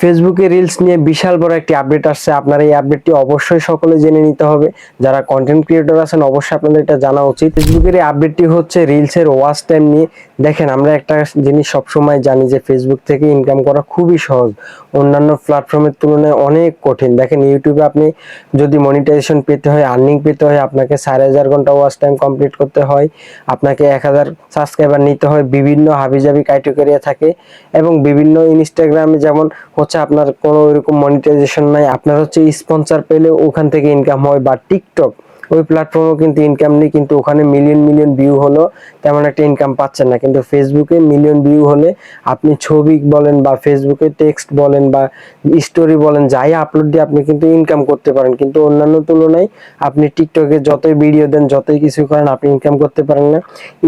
ফেসবুকে রিলস নিয়ে বিশাল বড় একটি আপডেট আসছে। আপনার এই আপডেটটি অবশ্যই সকলে জেনে নিতে হবে। যারা কন্টেন্ট ক্রিয়েটর আছেন, অবশ্যই আপনাদের এটা জানা উচিত। ফেসবুকের এই আপডেটটি হচ্ছে রিলসের ওয়াচ টাইম নিয়ে। দেখেন, আমরা একটা জিনিস সবসময় জানি যে ফেসবুক থেকে ইনকাম করা খুবই সহজ। অন্যান্য প্ল্যাটফর্মের তুলনায় অনেক কঠিন। দেখেন ইউটিউবে আপনি যদি মনিটাইজেশন পেতে হয় আর্নিং পেতে হয়, আপনাকে চার হাজার ঘণ্টা ওয়াচ টাইম কমপ্লিট করতে হয়। আপনাকে এক হাজার সাবস্ক্রাইবার নিতে হয়। বিভিন্ন হাবিজাবি ক্রাইটেরিয়া থাকে। এবং বিভিন্ন ইনস্টাগ্রামে যেমন হচ্ছে আপনার কোনো ওইরকম মনিটাইজেশন নাই। আপনার হচ্ছে স্পন্সার পেলে ওখান থেকে ইনকাম হয় বা টিকটক ওই প্ল্যাটফর্মও কিন্তু ইনকাম নেই, কিন্তু ওখানে মিলিয়ন মিলিয়ন ভিউ হলো, তেমন একটা ইনকাম পাচ্ছেন না। কিন্তু ফেসবুকে মিলিয়ন ভিউ হলে আপনি ছবি বলেন বা ফেসবুকে টেক্সট বলেন বা স্টোরি বলেন, যাই আপলোড দিয়ে আপনি কিন্তু ইনকাম করতে পারেন। কিন্তু অন্যান্য তুলনায় আপনি টিকটকে যতই ভিডিও দেন, যতই কিছু করেন, আপনি ইনকাম করতে পারেন না।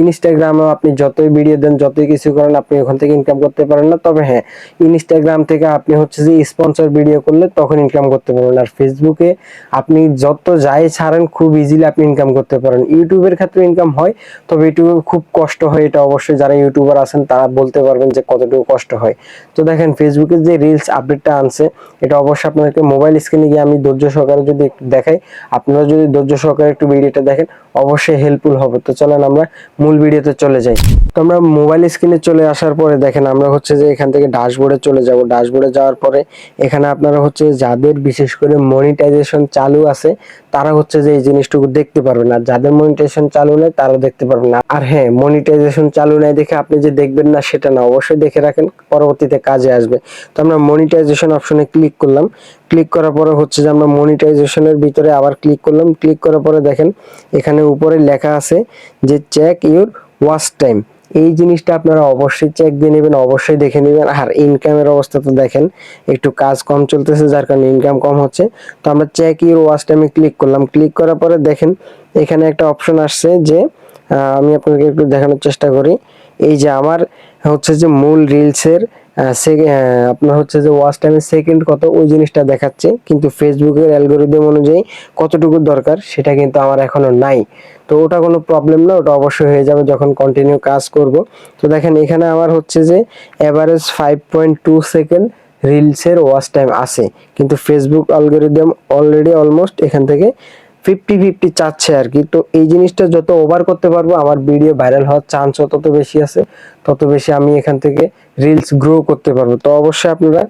ইনস্টাগ্রামেও আপনি যতই ভিডিও দেন, যতই কিছু করেন, আপনি ওখান থেকে ইনকাম করতে পারেন না। তবে হ্যাঁ ইনস্টাগ্রাম থেকে আপনি হচ্ছে যে স্পন্সর ভিডিও করলে তখন ইনকাম করতে পারবেন। আর ফেসবুকে আপনি যত যাই ছাড়েন, খুব ইজিলি আপনি ইনকাম করতে পারেন। ইউটিউবের ক্ষেত্রে ইনকাম হয়, তবে ইউটিউবে খুব কষ্ট হয়, এটা অবশ্যই যারা ইউটিউবার আছেন, তারা বলতে পারবেন যে কতটুকু কষ্ট হয়। তো দেখেন ফেসবুকে যে রিলস আপডেটটা আনছে, এটা অবশ্যই আপনাদেরকে মোবাইল স্ক্রিনে গিয়ে আমি ধৈর্য সহকারে যদি একটু দেখাই, আপনারা যদি ধৈর্য সহকারে একটু ভিডিওটা দেখেন, অবশ্যই হেল্পফুল হবে। তো চলেন আমরা মূল ভিডিওতে চলে যাই। তো আমরা মোবাইল স্ক্রিনে চলে আসার পরে দেখেন, আমরা হচ্ছে যে এখান থেকে ড্যাশবোর্ডে চলে যাব। ড্যাশবোর্ডে যাওয়ার পরে এখানে আপনারা হচ্ছে যাদের বিশেষ করে মনিটাইজেশন চালু আছে, তারা হচ্ছে যে এই জিনিসটুকু দেখতে পারবেন আর যাদের মনিটাইজেশন চালু নেই তারা দেখতে পারবেন না। আর হ্যাঁ মনিটাইজেশন চালু নেই দেখে আপনি যে দেখবেন না সেটা না, অবশ্যই দেখে রাখেন, পরবর্তীতে কাজে আসবে। তো আমরা মনিটাইজেশন অপশনে ক্লিক করলাম। ক্লিক করার পরে হচ্ছে যে আমরা মনিটাইজেশনের ভিতরে আবার ক্লিক করলাম। ক্লিক করার পরে দেখেন, এখানে উপরে লেখা আছে যে চেক ইউর ওয়াচ টাইম এই জিনিসটা আপনারা অবশ্যই চেক দিয়ে নেবেন, অবশ্যই দেখে নেবেন। আর ইনকামের অবস্থা তো দেখেন, একটু কাজ কম চলতেছে, যার কারণে ইনকাম কম হচ্ছে। তো আমরা চেক ইউর ওয়াচ আমি ক্লিক করলাম। ক্লিক করার পরে দেখেন, এখানে একটা অপশন আসছে যে আমি আপনাকে একটু দেখানোর চেষ্টা করি। এই যে আমার হচ্ছে যে মূল রিলসের আপনার হচ্ছে যে ওয়াচ টাইমের সেকেন্ড কত ওই জিনিসটা দেখাচ্ছে। কিন্তু ফেসবুকের অ্যালগোরিদম অনুযায়ী কতটুকু দরকার সেটা কিন্তু আমার এখনও নাই। তো ওটা কোনো প্রবলেম না, ওটা অবশ্যই হয়ে যাবে যখন কন্টিনিউ কাজ করব। তো দেখেন এখানে আমার হচ্ছে যে average five point two second রিলসের ওয়াচ টাইম আছে। কিন্তু ফেসবুক অ্যালগোরিদম অলরেডি অলমোস্ট এখান থেকে ফিফটি ফিফটি চাচ্ছে আর কি। তো এই জিনিসটা যত ওভার করতে পারব, আমার ভিডিও ভাইরাল হওয়ার চান্সও তত বেশি আছে, তত বেশি আমি এখান থেকে রিলস গ্রো করতে পারব। তো অবশ্যই আপনারা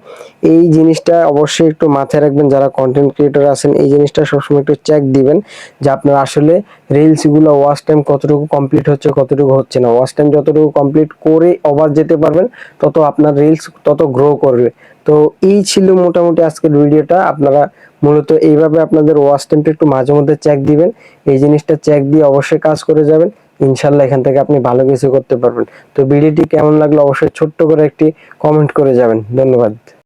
এই জিনিসটা অবশ্যই একটু মাথায় রাখবেন, যারা কন্টেন্ট ক্রিয়েটর আছেন, এই জিনিসটা সবসময় একটু চেক দিবেন যে আপনার আসলে রিলসগুলো ওয়াচ টাইম কতটুকু কমপ্লিট হচ্ছে, কতটুকু হচ্ছে না। ওয়াচ টাইম যতটুকু কমপ্লিট করে ওভার যেতে পারবেন, তত আপনার রিলস তত গ্রো করবে। তো এই ছিল মোটামুটি আজকের ভিডিওটা। আপনারা মূলত এইভাবে আপনাদের ওয়াশ টাইমটা একটু মাঝে মধ্যে চেক দিবেন। এই জিনিসটা চেক দিয়ে অবশ্যই কাজ করে যাবেন। ইনশাল্লাহ এখান থেকে আপনি ভালো কিছু করতে পারবেন। তো ভিডিওটি কেমন লাগল অবশ্যই ছোট্ট করে একটি কমেন্ট করে যাবেন। ধন্যবাদ।